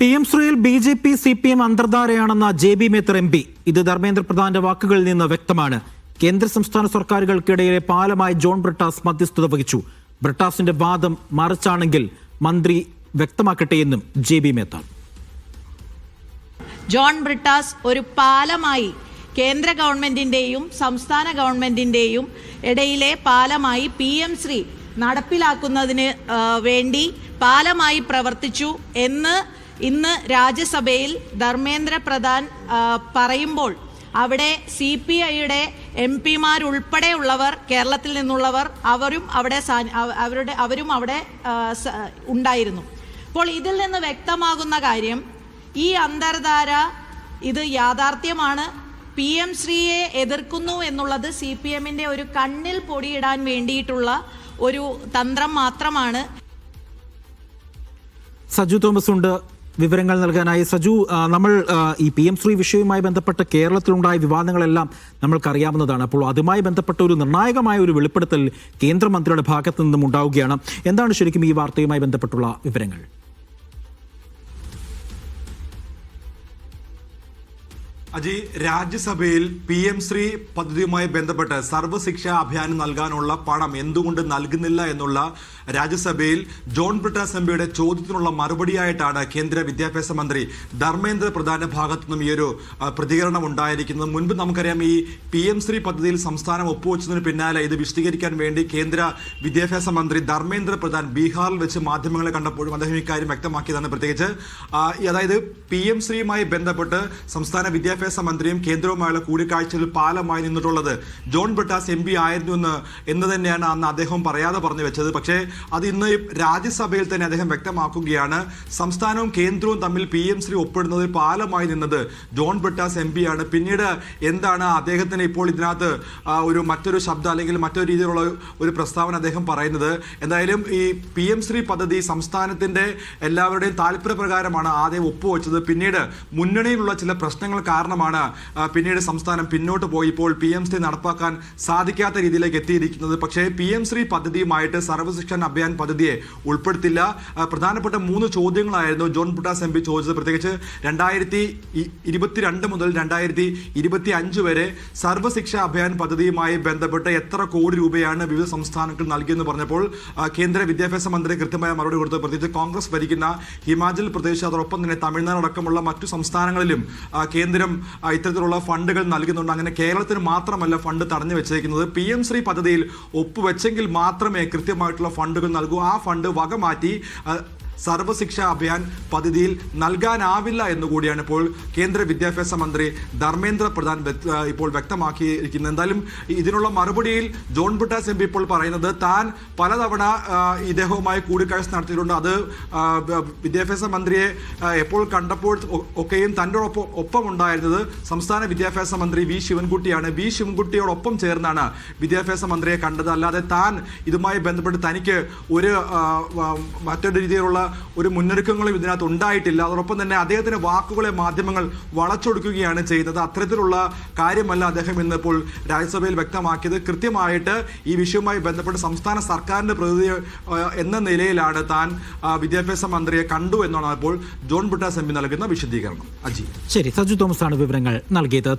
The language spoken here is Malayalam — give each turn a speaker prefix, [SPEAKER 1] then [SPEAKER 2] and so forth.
[SPEAKER 1] P M ശ്രീയിൽ B J P C P M അന്തർധാരയാണെന്ന Jebi Mather M P. ഇത് ധർമ്മേന്ദ്ര പ്രധാന്റെ വാക്കുകളിൽ നിന്ന് വ്യക്തമാണ്. കേന്ദ്ര സംസ്ഥാന സർക്കാരുകൾക്കിടയിലെ പാലമായി ജോൺ ബ്രിട്ടാസ് മധ്യസ്ഥത വഹിച്ചു. ബ്രിട്ടാസിന്റെ വാദം മറിച്ചാണെങ്കിൽ മന്ത്രി വ്യക്തമാക്കട്ടെ എന്നും ജെ ബി മേത്ത
[SPEAKER 2] ജോൺ ബ്രിട്ടാസ് ഒരു പാലമായി കേന്ദ്ര ഗവൺമെന്റിന്റെയും സംസ്ഥാന ഗവൺമെന്റിന്റെയും ഇടയിലെ പാലമായി പി എം ശ്രീ നടപ്പിലാക്കുന്നതിന് വേണ്ടി പാലമായി പ്രവർത്തിച്ചു എന്ന് ഇന്ന് രാജ്യസഭയിൽ ധർമ്മേന്ദ്ര പ്രധാൻ പറയുമ്പോൾ അവിടെ സി പി ഐയുടെ എം പിമാരുൾപ്പെടെയുള്ളവർ കേരളത്തിൽ നിന്നുള്ളവർ അവരും അവിടെ അവരുടെ അവരും അവിടെ ഉണ്ടായിരുന്നു. അപ്പോൾ ഇതിൽ നിന്ന് വ്യക്തമാകുന്ന കാര്യം ഈ അന്തർധാര ഇത് യാഥാർത്ഥ്യമാണ്. പി എം ശ്രീയെ എതിർക്കുന്നു എന്നുള്ളത് സി പി എമ്മിന്റെ ഒരു കണ്ണിൽ പൊടിയിടാൻ വേണ്ടിയിട്ടുള്ള ഒരു തന്ത്രം മാത്രമാണ്.
[SPEAKER 1] സജു തോമസ് ഉണ്ട്. വിവരങ്ങൾ നൽകാനായി. സജു നമ്മൾ ഈ പി എം ശ്രീ വിഷയവുമായി ബന്ധപ്പെട്ട് കേരളത്തിലുണ്ടായ വിവാദങ്ങളെല്ലാം നമ്മൾക്കറിയാവുന്നതാണ്. അപ്പോൾ അതുമായി ബന്ധപ്പെട്ട ഒരു നിർണായകമായ ഒരു വെളിപ്പെടുത്തൽ കേന്ദ്രമന്ത്രിയുടെ ഭാഗത്തു നിന്നും ഉണ്ടാവുകയാണ്. എന്താണ് ശരിക്കും ഈ വാർത്തയുമായി ബന്ധപ്പെട്ടുള്ള വിവരങ്ങൾ?
[SPEAKER 3] അജി രാജ്യസഭയിൽ പി എം ശ്രീ പദ്ധതിയുമായി ബന്ധപ്പെട്ട് സർവശിക്ഷ അഭിയാൻ നൽകാനുള്ള പണം എന്തുകൊണ്ട് നൽകുന്നില്ല എന്നുള്ള രാജ്യസഭയിൽ ജോൺ ബ്രിട്ടാസ് എംപിയുടെ ചോദ്യത്തിനുള്ള മറുപടിയായിട്ടാണ് കേന്ദ്ര വിദ്യാഭ്യാസ മന്ത്രി ധർമ്മേന്ദ്ര പ്രധാന്റെ ഭാഗത്തു നിന്നും ഈ ഒരു പ്രതികരണം ഉണ്ടായിരിക്കുന്നത്. മുൻപ് നമുക്കറിയാം ഈ പി എം ശ്രീ പദ്ധതിയിൽ സംസ്ഥാനം ഒപ്പുവെച്ചതിന് പിന്നാലെ ഇത് വിശദീകരിക്കാൻ വേണ്ടി കേന്ദ്ര വിദ്യാഭ്യാസ മന്ത്രി ധർമ്മേന്ദ്ര പ്രധാൻ ബീഹാറിൽ വെച്ച് മാധ്യമങ്ങളെ കണ്ടപ്പോഴും അദ്ദേഹം ഇക്കാര്യം വ്യക്തമാക്കിയതാണ്. പ്രത്യേകിച്ച് അതായത് പി എം ശ്രീയുമായി ബന്ധപ്പെട്ട് സംസ്ഥാന വിദ്യാഭ്യാസ മന്ത്രിയും കേന്ദ്രവുമായുള്ള കൂടിക്കാഴ്ചയിൽ പാലമായി നിന്നിട്ടുള്ളത്. ജോൺ ബ്രിട്ടാസ് എം പി ആയിരുന്നു എന്ന് എന്ന് തന്നെയാണ് അന്ന് അദ്ദേഹം പറയാതെ പറഞ്ഞു വെച്ചത്. പക്ഷേ അത് ഇന്ന് രാജ്യസഭയിൽ തന്നെ അദ്ദേഹം വ്യക്തമാക്കുകയാണ്. സംസ്ഥാനവും കേന്ദ്രവും തമ്മിൽ പി എം ശ്രീ ഒപ്പിടുന്നതിൽ പാലമായി നിന്നത് ജോൺ ബ്രിട്ടാസ് എം ആണ്. പിന്നീട് എന്താണ് അദ്ദേഹത്തിന് ഇപ്പോൾ ഇതിനകത്ത് ഒരു മറ്റൊരു ശബ്ദം അല്ലെങ്കിൽ മറ്റൊരു രീതിയിലുള്ള ഒരു പ്രസ്താവന അദ്ദേഹം പറയുന്നത്? എന്തായാലും ഈ പി എം ശ്രീ പദ്ധതി സംസ്ഥാനത്തിന്റെ എല്ലാവരുടെയും താല്പര്യപ്രകാരമാണ് ആദ്യം ഒപ്പുവെച്ചത്. പിന്നീട് മുന്നണിയിലുള്ള ചില പ്രശ്നങ്ങൾ കാരണമാണ് പിന്നീട് സംസ്ഥാനം പിന്നോട്ട് പോയി ഇപ്പോൾ പി എം ശ്രീ നടപ്പാക്കാൻ സാധിക്കാത്ത രീതിയിലേക്ക് എത്തിയിരിക്കുന്നത്. പക്ഷേ പി എം ശ്രീ പദ്ധതിയുമായിട്ട് സർവശിക്ഷൻ അഭിയാൻ പദ്ധതിയെ ഉൾപ്പെടുത്തില്ല. പ്രധാനപ്പെട്ട മൂന്ന് ചോദ്യങ്ങളായിരുന്നു ജോൺ പുട്ടാസ് എം പി ചോദിച്ചത്. പ്രത്യേകിച്ച് രണ്ടായിരത്തി ഇരുപത്തിരണ്ട് മുതൽ രണ്ടായിരത്തി ഇരുപത്തി അഞ്ച് വരെ സർവശിക്ഷ അഭിയാൻ പദ്ധതിയുമായി ബന്ധപ്പെട്ട് എത്ര കോടി രൂപയാണ് വിവിധ സംസ്ഥാനങ്ങൾ നൽകിയെന്ന് പറഞ്ഞപ്പോൾ കേന്ദ്ര വിദ്യാഭ്യാസ മന്ത്രി കൃത്യമായ മറുപടി കൊടുത്തു പ്രത്യേകിച്ച് കോൺഗ്രസ് ഭരിക്കുന്ന ഹിമാചൽ പ്രദേശ് അതോടൊപ്പം തന്നെ തമിഴ്നാട് അടക്കമുള്ള മറ്റു സംസ്ഥാനങ്ങളിലും കേന്ദ്രം ഇത്തരത്തിലുള്ള ഫണ്ടുകൾ നൽകുന്നുണ്ട്. അങ്ങനെ കേരളത്തിന് മാത്രമല്ല ഫണ്ട് തടഞ്ഞു വെച്ചേക്കുന്നത്. പി എം ശ്രീ പദ്ധതിയിൽ ഒപ്പുവെച്ചെങ്കിൽ മാത്രമേ കൃത്യമായിട്ടുള്ള ഫണ്ടുകൾ നൽകൂ. ആ ഫണ്ട് വക മാറ്റി ആ, സർവശിക്ഷ അഭിയാൻ പദ്ധതിയിൽ നൽകാനാവില്ല എന്നുകൂടിയാണ് ഇപ്പോൾ കേന്ദ്ര വിദ്യാഭ്യാസ മന്ത്രി ധർമ്മേന്ദ്ര പ്രധാൻ ഇപ്പോൾ വ്യക്തമാക്കിയിരിക്കുന്നത്. എന്തായാലും ഇതിനുള്ള മറുപടിയിൽ ജോൺ ബുട്ടാസ് എം ഇപ്പോൾ പറയുന്നത് താൻ പലതവണ ഇദ്ദേഹവുമായി കൂടിക്കാഴ്ച നടത്തിയിട്ടുണ്ട്. അത് വിദ്യാഭ്യാസ മന്ത്രിയെ എപ്പോൾ കണ്ടപ്പോൾ ഒക്കെയും തന്റെ ഒപ്പം ഒപ്പം ഉണ്ടായിരുന്നത് സംസ്ഥാന വിദ്യാഭ്യാസ മന്ത്രി വി ശിവൻകുട്ടിയാണ്. വി ശിവൻകുട്ടിയോടൊപ്പം ചേർന്നാണ് വിദ്യാഭ്യാസ മന്ത്രിയെ കണ്ടത്. അല്ലാതെ താൻ ഇതുമായി ബന്ധപ്പെട്ട് തനിക്ക് ഒരു മറ്റൊരു രീതിയിലുള്ള ഒരു മുന്നൊരുക്കങ്ങളും ഇതിനകത്ത് ഉണ്ടായിട്ടില്ല. അതോടൊപ്പം തന്നെ അദ്ദേഹത്തിന്റെ വാക്കുകളെ മാധ്യമങ്ങൾ വളച്ചൊടുക്കുകയാണ് ചെയ്യുന്നത് അത്തരത്തിലുള്ള കാര്യമല്ല അദ്ദേഹം ഇന്നിപ്പോൾ രാജ്യസഭയിൽ വ്യക്തമാക്കിയത്. കൃത്യമായിട്ട് ഈ വിഷയവുമായി ബന്ധപ്പെട്ട് സംസ്ഥാന സർക്കാരിന്റെ പ്രതിനിധി എന്ന നിലയിലാണ് താൻ വിദ്യാഭ്യാസ മന്ത്രിയെ കണ്ടു എന്നാണ് ഇപ്പോൾ ജോൺ ബുട്ടാസ് എം നൽകുന്ന വിശദീകരണം. അജി.
[SPEAKER 1] ശരി സജു തോമസ് ആണ് വിവരങ്ങൾ നൽകിയത്.